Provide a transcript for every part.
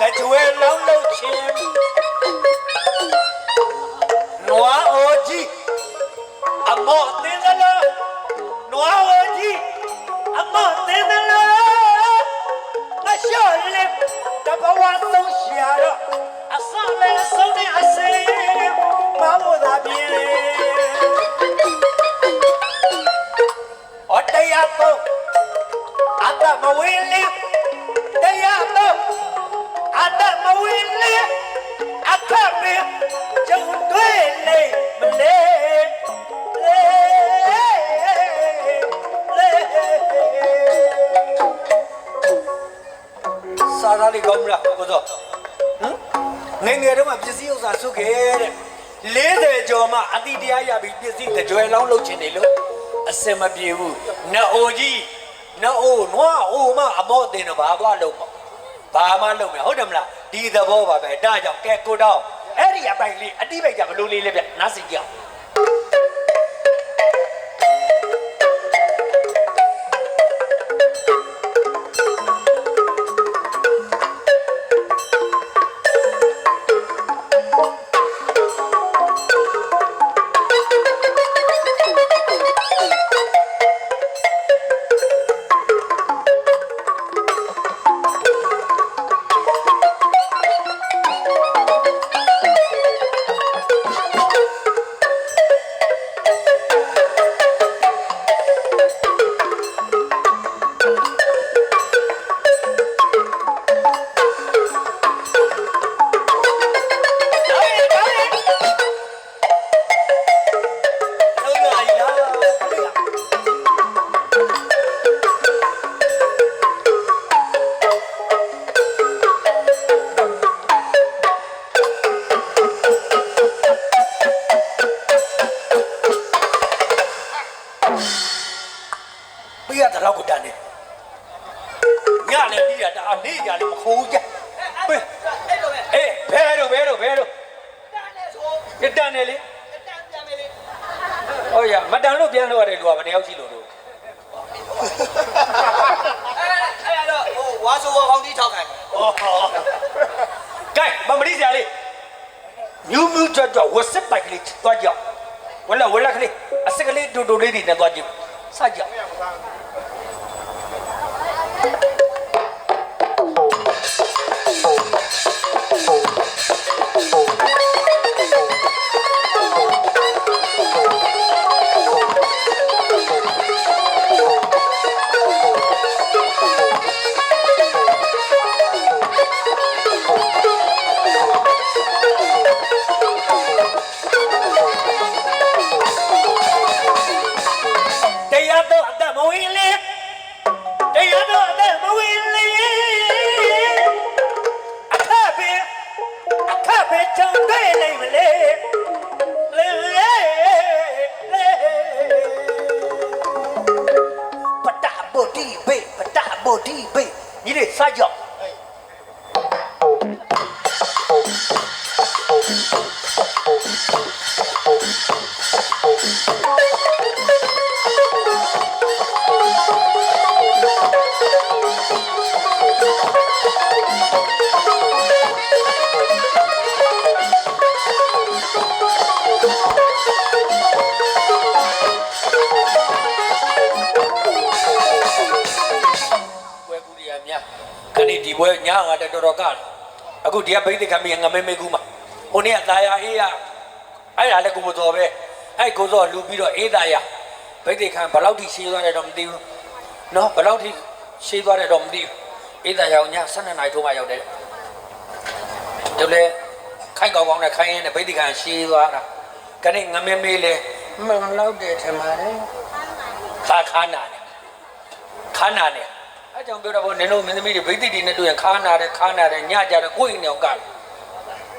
တကြွယ်လောင်းလို့ချင်းနွားအိုကြီးအမော့တင်သလားနွားအိုကြီးအမော့တင်သလားငါလျှော့လေတဘဝဆုံးရှာတော့အစလည်းဆုံးနေအစေမဟုတ်တာပြေအတရားတော့အတ္တမဝေးလေတရားတော့ အတ္တမဝေးလေအခက်မေကျုံတွေ့လေမလဲလေလေစာရလေးကောင်းမလားကိုစောဟမ်ငယ်ငယ်တုန်းကပစ္စည်းဥစ္စာစုခဲ့တဲ့40ကျော်မှအတိတရားရပြီးပစ္စည်းတကြွယ်လောင်းလုပ်ချင်တယ်လို့အစင်မပြေဘူးနအိုကြီးနအိုနွားအိုမအမော့တင်တော့ဘာသွားလုံးမ ဘာမှလုံးမဟုတ်တယ်မလားဒီသဘောပါပဲဒါကြောင့်ကဲကိုတော့အဲ့ဒီအပိုင်လေးအတိပိုက်ကြဘလို့လေးလဲဗျနားစီကြအောင် ညလည်းပြီးရတာအနေကြလည်းမခိုးကြဘယ်အေးဘဲတော့ဘဲတော့ဘဲတော့တန်နေလေဟုတ်ရမတန်လို့ပြန်လို့ရတယ်လူကဘယ်နှယောက်ရှိလို့လို့အဲ့ဒါတော့ဟိုဝါဆိုဝါကောင်းတီးထောက်ခံတယ်ဩကဲမမရိစရာလေးမြူးမြူးကြွကြွဝက်စစ်ပိုက်ကလေးသွားကြဝလာဝလာကလေးအစကလေးဒူဒူလေးတွေနဲ့သွားကြစကြ တရားတော့အသက်မဝင်လေအခက်ပဲအခက်ပဲကြုံတွေ့လိမ့်မလေလေလေပတဗုဒ္ဓိဘေပတဗုဒ္ဓိဘေညီလေးစကြောက် ပွဲညာငါတော်တော်ကလာအခုဒီကဘိသိကမီငမဲမဲကူမှာဟိုနေ့ကတာယာအေးရအဲ့ဒါလည်းကိုမတော်ပဲအဲ့ကိုစောလူပြီးတော့အေးတာယာဘိသိခံဘယ်လောက်ထိရှင်းသွားတယ်တော့မသိဘူးနော်ဘယ်လောက်ထိရှင်းသွားတယ်တော့မသိဘူးအေးတာယာကိုည12နာရီထိုးမှရောက်တယ်ဒီလေခိုင်ကောင်းကောင်းနဲ့ခိုင်ရင်နဲ့ဘိသိခံရှင်းသွားတာခဏငမဲမဲလေမလောက်တယ်ထင်ပါတယ်သာခါနာတယ်ခါနာနဲ့အဲ ကြောင့်ပြောတော့ဗောနင်တို့မင်းသမီးတွေဗိသိတိနဲ့တွေ့ရင်ခါနာတယ်ခါနာတယ်ညကြတယ်ကိုယ့်အိမ်နေအောင်ကတယ်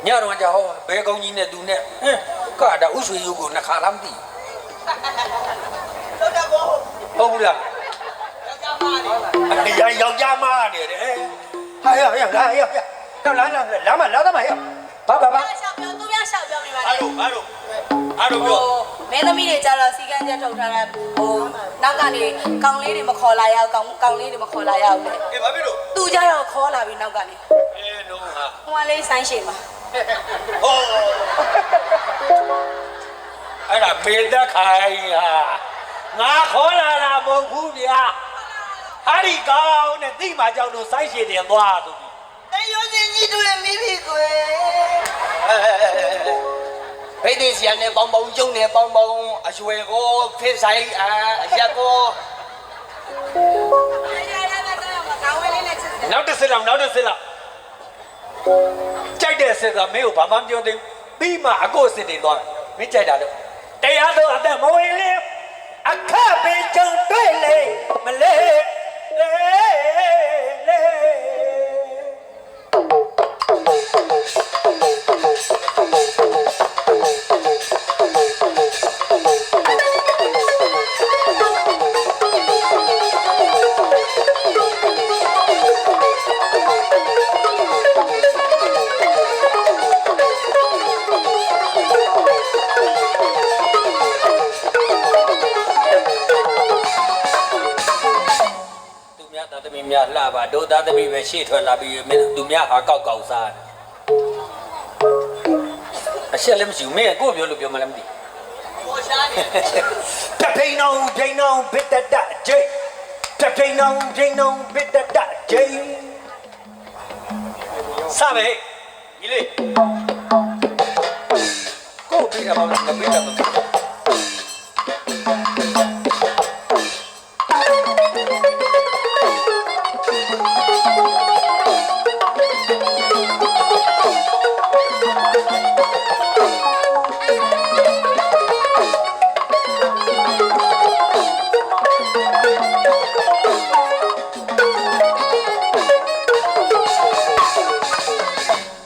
ညတော့ကြာဟောဘဲကောင်းကြီးနဲ့သူနဲ့ဟင်းကတာဥဆွေယူကိုနှစ်ခါလားမသိတော့တော့ဘောဘူးဟုတ်ဘူးလားကြောက်ကြပါလေအရာယောက်ျားမနေတယ်ဟာရရလာရရတော့လာလာလာမလာသမဟဲ့ဘာဘာဘာရှောက်ပြောသူများရှောက်ပြောပြပါအားလေလို့အားလို့အားလို့ပြောဟို မင်းသမီးတွေကြတော့စီကန်းချက်ထုတ်ထားတာဟိုနောက်ကနေကောင်လေးတွေမခေါ်လာရအောင်ကောင်ကောင်လေးတွေမခေါ်လာရအောင်လေအေးဘာဖြစ်လို့သူကြတော့ခေါ်လာပြီနောက်ကနေအေးလုံးဟာဟိုကလေးဆိုင်းရှင်ပါဟောအဲ့ဒါမေသက်ခိုင်ဟာငါခေါ်လာတာမဟုတ်ဘူးဗျာဟာဒီကောင်းနဲ့တိမာကြောင့်လို့စိုက်ရှည်တင်သွားသူတန်ရုံးချင်းကြီးတို့ရဲ့မိပြီကွယ် ဘိသိစီရနဲ့ပေါင်းပေါင်းကျုံနဲ့ပေါင်းပေါင်းအရွယ်ကိုဖိဆိုင်အာအရက်ကိုရရရရကောင်းဝဲလေးနဲ့ချစ်တယ်နောက်တစ်စက်လောက်နောက်တစ်စက်လောက်ကြိုက်တဲ့စက်ကမင်းကိုဘာမှမပြောသေးဘူးပြီးမှအကိုအစ်စ်တင်သွားတယ်မင်းကြိုက်တာလို့တရားတော့အသက်မဝင်လေအခပင်ကြုံတွေ့ များသားသမီးများလှပါဒုသားသမီးပဲရှေ့ထွက်လာပြီးမင်းသူများဟာကောက်ကောက်စားတယ်အရှက်လည်းမရှိဘူးမင်းကကိုယ်ပြောလို့ပြောမှလည်းမသိပေါ်ရှားနေတပိန်အောင်ပိန်အောင်ဘစ်တတဂျိတ်တပိန်အောင်ပိန်အောင်ဘစ်တတဂျိတ်စမယ်ညီလေးကိုပြီးတာမမပြီးတာမ